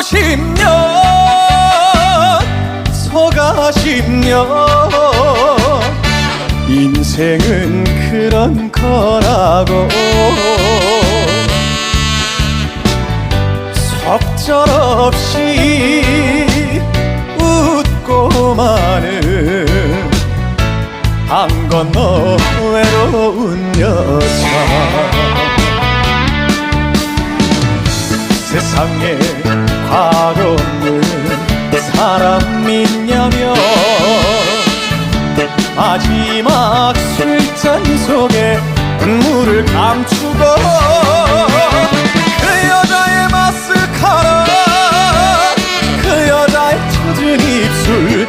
오십 년 서가 10년 인생은 그런 거라고. 적절없이 웃고만은 안 건너 외로운 여자. 세상에 사람 믿냐며 마지막 술잔 속에 눈물을 감추고 그 여자의 마스카라. 그 여자의 젖은 입술